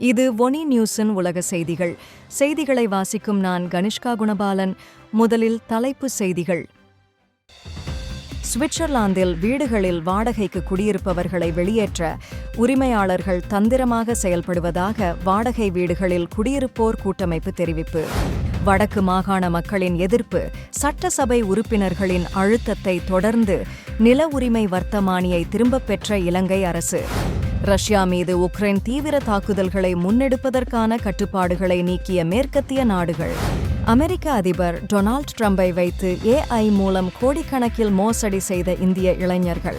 இது ஒனி நியூஸின் உலக செய்திகள். செய்திகளை வாசிக்கும் நான் கனிஷ்கா குணபாலன். முதலில் தலைப்பு செய்திகள். சுவிட்சர்லாந்தில் வீடுகளில் வாடகைக்கு குடியிருப்பவர்களை வெளியேற்ற உரிமையாளர்கள் தந்திரமாக செயல்படுவதாக வாடகை வீடுகளில் குடியிருப்போர் கூட்டமைப்பு தெரிவிப்பு. வடக்கு மாகாண மக்களின் எதிர்ப்பு சட்டசபை உறுப்பினர்களின் அழுத்தத்தை தொடர்ந்து நில உரிமை வர்த்தமானியை திரும்பப் பெற்ற இலங்கை அரசு. ரஷ்யா மீது உக்ரைன் தீவிர தாக்குதல்களை முன்னெடுப்பதற்கான கட்டுப்பாடுகளை நீக்கிய மேற்கத்திய நாடுகள். அமெரிக்க அதிபர் டொனால்ட் ட்ரம்பை வைத்து ஏஐ மூலம் கோடிக்கணக்கில் மோசடி செய்த இந்திய இளைஞர்கள்.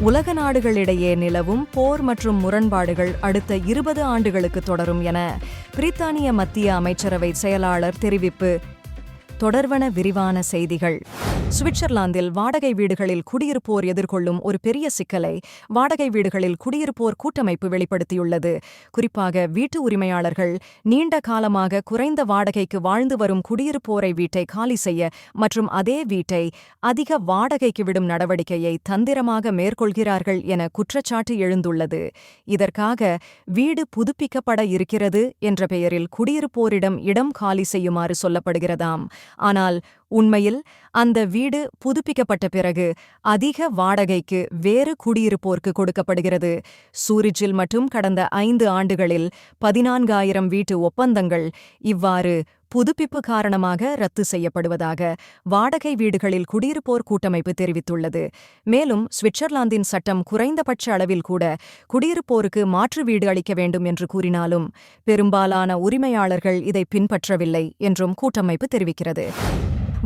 உலக நாடுகளிடையே நிலவும் போர் மற்றும் முரண்பாடுகள் அடுத்த இருபது ஆண்டுகளுக்கு தொடரும் என பிரித்தானிய மத்திய அமைச்சரவை செயலாளர் தெரிவிப்பு தொடர்வன விரிவான செய்திகள். சுவிட்சர்லாந்தில் வாடகை வீடுகளில் குடியிருப்போர் எதிர்கொள்ளும் ஒரு பெரிய சிக்கலை வாடகை வீடுகளில் குடியிருப்போர் கூட்டமைப்பு வெளிப்படுத்தியுள்ளது. குறிப்பாக வீட்டு உரிமையாளர்கள் நீண்ட காலமாக குறைந்த வாடகைக்கு வாழ்ந்து வரும் குடியிருப்போரை வீட்டை காலி செய்ய மற்றும் அதே வீட்டை அதிக வாடகைக்கு விடும் நடவடிக்கையை தந்திரமாக மேற்கொள்கிறார்கள் என குற்றச்சாட்டு எழுந்துள்ளது. இதற்காக வீடு புதுப்பிக்கப்பட இருக்கிறது என்ற பெயரில் குடியிருப்போரிடம் இடம் காலி செய்யுமாறு சொல்லப்படுகிறதாம். ஆனால் உண்மையில் அந்த வீடு புதுப்பிக்கப்பட்ட பிறகு அதிக வாடகைக்கு வேறு குடியிருப்போர்க்கு கொடுக்கப்படுகிறது. சூரிச்சில் மட்டும் கடந்த ஐந்து ஆண்டுகளில் பதினான்காயிரம் வீட்டு ஒப்பந்தங்கள் இவ்வாறு புதுப்பிப்பு காரணமாக ரத்து செய்யப்படுவதாக வாடகை வீடுகளில் குடியிருப்போர் கூட்டமைப்பு தெரிவித்துள்ளது. மேலும் சுவிட்சர்லாந்தின் சட்டம் குறைந்தபட்ச அளவில் கூட குடியிருப்போருக்கு மாற்று வீடு அளிக்க வேண்டும் என்று கூறினாலும் பெரும்பாலான உரிமையாளர்கள் இதை பின்பற்றவில்லை என்றும் கூட்டமைப்பு தெரிவிக்கிறது.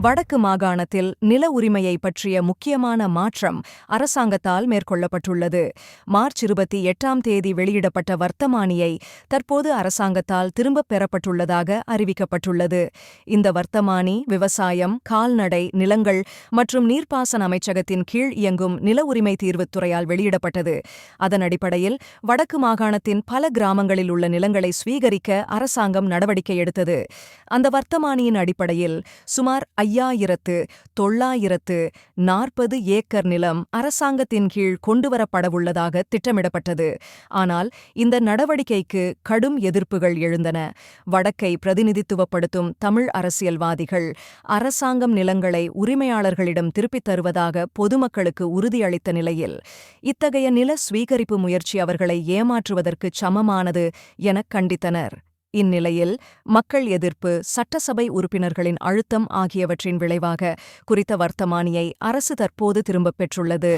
வடக்கு மாகாணத்தில் நில உரிமையை பற்றிய முக்கியமான மாற்றம் அரசாங்கத்தால் மேற்கொள்ளப்பட்டுள்ளது. மார்ச் இருபத்தி எட்டாம் தேதி வெளியிடப்பட்ட வர்த்தமானியை தற்போது அரசாங்கத்தால் திரும்பப் பெறப்பட்டுள்ளதாக அறிவிக்கப்பட்டுள்ளது. இந்த வர்த்தமானி விவசாயம் கால்நடை நிலங்கள் மற்றும் நீர்ப்பாசன அமைச்சகத்தின் கீழ் இயங்கும் நில உரிமை தீர்வுத் துறையால் வெளியிடப்பட்டது. அதன் அடிப்படையில் வடக்கு மாகாணத்தின் பல கிராமங்களில் உள்ள நிலங்களை ஸ்வீகரிக்க அரசாங்கம் நடவடிக்கை எடுத்தது. அந்த வர்த்தமானியின் அடிப்படையில் சுமார் ஐயாயிரத்து தொள்ளாயிரத்து நாற்பது ஏக்கர் நிலம் அரசாங்கத்தின் கீழ் கொண்டுவரப்படவுள்ளதாக திட்டமிடப்பட்டது. ஆனால் இந்த நடவடிக்கைக்கு கடும் எதிர்ப்புகள் எழுந்தன. வடக்கை பிரதிநிதித்துவப்படுத்தும் தமிழ் அரசியல்வாதிகள் அரசாங்கம் நிலங்களை உரிமையாளர்களிடம் திருப்பித் தருவதாக பொதுமக்களுக்கு உறுதியளித்த நிலையில் இத்தகைய நில சுவீகரிப்பு முயற்சி அவர்களை ஏமாற்றுவதற்குச் சமமானது எனக் கண்டித்தனர். இந்நிலையில் மக்கள் எதிர்ப்பு சட்டசபை உறுப்பினர்களின் அழுத்தம் ஆகியவற்றின் விளைவாக குறித்த வர்த்தமானியை அரசு தற்போது திரும்பப் பெற்றுள்ளது.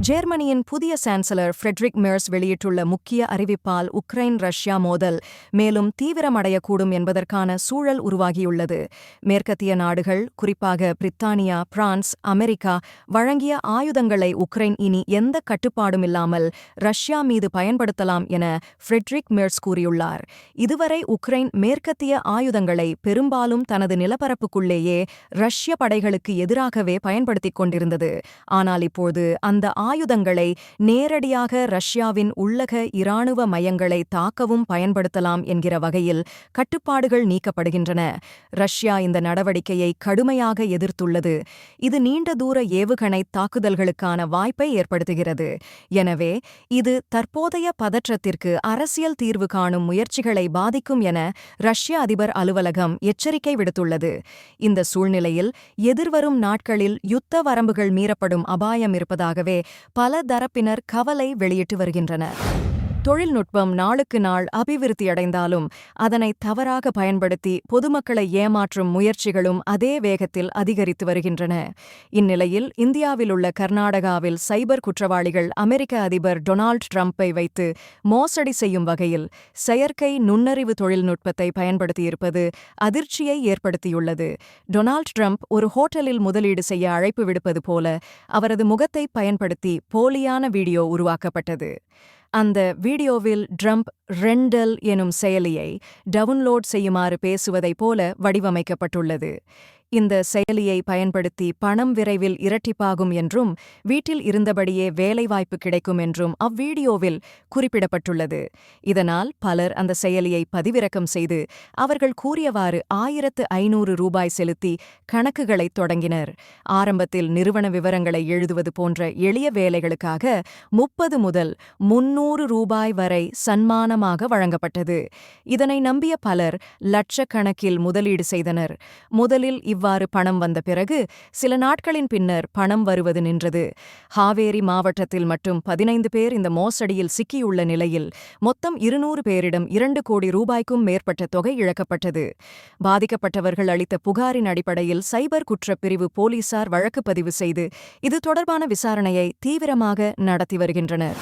ஜெர்மனியின் புதிய சான்சலர் ஃப்ரெட்ரிக் மெர்ஸ் வெளியிட்டுள்ள முக்கிய அறிவிப்பால் உக்ரைன் ரஷ்யா மோதல் மேலும் தீவிரமடையக்கூடும் என்பதற்கான சூழல் உருவாகியுள்ளது. மேற்கத்திய நாடுகள் குறிப்பாக பிரித்தானியா பிரான்ஸ் அமெரிக்கா வழங்கிய ஆயுதங்களை உக்ரைன் இனி எந்த கட்டுப்பாடும் இல்லாமல் ரஷ்யா மீது பயன்படுத்தலாம் என ஃப்ரெட்ரிக் மெர்ஸ் கூறியுள்ளார். இதுவரை உக்ரைன் மேற்கத்திய ஆயுதங்களை பெரும்பாலும் தனது நிலப்பரப்புக்குள்ளேயே ரஷ்ய படைகளுக்கு எதிராகவே பயன்படுத்திக் கொண்டிருந்தது. ஆனால் இப்போது அந்த ஆயுதங்களை நேரடியாக ரஷ்யாவின் உள்ளக இராணுவ மையங்களை தாக்கவும் பயன்படுத்தலாம் என்கிற வகையில் கட்டுப்பாடுகள் நீக்கப்படுகின்றன. ரஷ்யா இந்த நடவடிக்கையை கடுமையாக எதிர்த்துள்ளது. இது நீண்ட தூர ஏவுகணை தாக்குதல்களுக்கான வாய்ப்பை ஏற்படுத்துகிறது. எனவே இது தற்போதைய பதற்றத்திற்கு அரசியல் தீர்வு காணும் முயற்சிகளை பாதிக்கும் என ரஷ்ய அதிபர் அலுவலகம் எச்சரிக்கை விடுத்துள்ளது. இந்த சூழ்நிலையில் எதிர்வரும் நாட்களில் யுத்த வரம்புகள் மீறப்படும் அபாயம் இருப்பதாகவே பல தரப்பினர் கவலை வெளியிட்டு வருகின்றனர். தொழில்நுட்பம் நாளுக்கு நாள் அபிவிருத்தியடைந்தாலும் அதனை தவறாக பயன்படுத்தி பொதுமக்களை ஏமாற்றும் முயற்சிகளும் அதே வேகத்தில் அதிகரித்து வருகின்றன. இந்நிலையில் இந்தியாவில் உள்ள கர்நாடகாவில் சைபர் குற்றவாளிகள் அமெரிக்க அதிபர் டொனால்ட் ட்ரம்ப்பை வைத்து மோசடி செய்யும் வகையில் செயற்கை நுண்ணறிவு தொழில்நுட்பத்தை பயன்படுத்தியிருப்பது அதிர்ச்சியை ஏற்படுத்தியுள்ளது. டொனால்ட் ட்ரம்ப் ஒரு ஹோட்டலில் முதலீடு செய்ய அழைப்பு விடுப்பது போல அவரது முகத்தை பயன்படுத்தி போலியான வீடியோ உருவாக்கப்பட்டது. அந்த வீடியோவில் ட்ரம்ப் ரெண்டல் எனும் செயலியை டவுன்லோட் செய்யுமாறு பேசுவதைப் போல வடிவமைக்கப்பட்டுள்ளது. இந்த செயலியை பயன்படுத்தி பணம் விரைவில் இரட்டிப்பாகும் என்றும் வீட்டில் இருந்தபடியே வேலைவாய்ப்பு கிடைக்கும் என்றும் அவ்வீடியோவில் குறிப்பிடப்பட்டுள்ளது. இதனால் பலர் அந்த செயலியை பதிவிறக்கம் செய்து அவர்கள் கூறியவாறு ஆயிரத்து ஐநூறு ரூபாய் செலுத்தி கணக்குகளைத் தொடங்கினர். ஆரம்பத்தில் நிறுவன விவரங்களை எழுதுவது போன்ற எளிய வேலைகளுக்காக முப்பது முதல் முன்னூறு ரூபாய் வரை சன்மானமாக வழங்கப்பட்டது. இதனை நம்பிய பலர் லட்சக்கணக்கில் முதலீடு செய்தனர். முதலில் இவ்வாறு பணம் வந்த பிறகு சில நாட்களின் பின்னர் பணம் வருவது நின்றது. ஹாவேரி மாவட்டத்தில் மட்டும் பதினைந்து பேர் இந்த மோசடியில் சிக்கியுள்ள நிலையில் மொத்தம் இருநூறு பேரிடம் இரண்டு கோடி ரூபாய்க்கும் மேற்பட்ட தொகை இழக்கப்பட்டது. பாதிக்கப்பட்டவர்கள் அளித்த புகாரின் அடிப்படையில் சைபர் குற்றப்பிரிவு போலீசார் வழக்கு பதிவு செய்து இது தொடர்பான விசாரணையை தீவிரமாக நடத்தி வருகின்றனர்.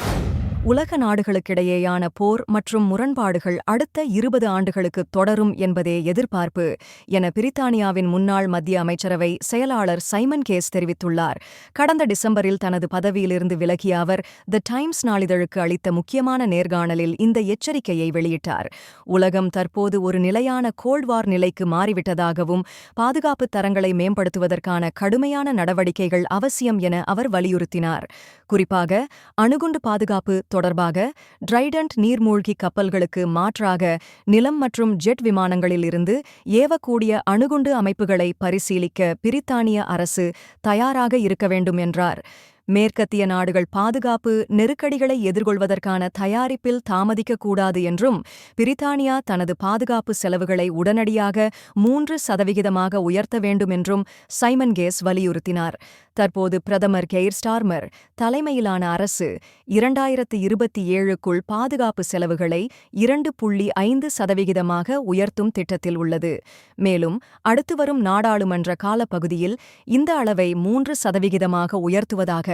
உலக நாடுகளுக்கிடையேயான போர் மற்றும் முரண்பாடுகள் அடுத்த இருபது ஆண்டுகளுக்கு தொடரும் என்பதே எதிர்பார்ப்பு என பிரித்தானியாவின் முன்னாள் மத்திய அமைச்சரவை செயலாளர் சைமன் கேஸ் தெரிவித்துள்ளார். கடந்த டிசம்பரில் தனது பதவியிலிருந்து விலகிய அவர் தி டைம்ஸ் நாளிதழுக்கு அளித்த முக்கியமான நேர்காணலில் இந்த எச்சரிக்கையை வெளியிட்டார். உலகம் தற்போது ஒரு நிலையான கோல்ட்வார் நிலைக்கு மாறிவிட்டதாகவும் பாதுகாப்பு தரங்களை மேம்படுத்துவதற்கான கடுமையான நடவடிக்கைகள் அவசியம் என அவர் வலியுறுத்தினார். குறிப்பாக அணுகுண்டு பாதுகாப்பு தொடர்பாக ட்ரைடன்ட் நீர்மூழ்கி கப்பல்களுக்கு மாற்றாக நிலம் மற்றும் ஜெட் விமானங்களில் இருந்து ஏவக்கூடிய அணுகுண்டு அமைப்புகளை பரிசீலிக்க பிரித்தானிய அரசு தயாராக இருக்க வேண்டும் என்றார். மேற்கத்திய நாடுகள் பாதுகாப்பு நெருக்கடிகளை எதிர்கொள்வதற்கான தயாரிப்பில் தாமதிக்கக்கூடாது என்றும் பிரித்தானியா தனது பாதுகாப்பு செலவுகளை உடனடியாக மூன்று சதவிகிதமாக உயர்த்த வேண்டும் என்றும் சைமன் கேஸ் வலியுறுத்தினார். தற்போது பிரதமர் கெய்ர் ஸ்டார்மர் தலைமையிலான அரசு இரண்டாயிரத்து இருபத்தி ஏழுக்குள் பாதுகாப்பு செலவுகளை இரண்டு புள்ளி ஐந்து சதவிகிதமாக உயர்த்தும் திட்டத்தில் உள்ளது. மேலும் அடுத்து வரும் நாடாளுமன்ற காலப்பகுதியில் இந்த அளவை மூன்று சதவிகிதமாக உயர்த்துவதாக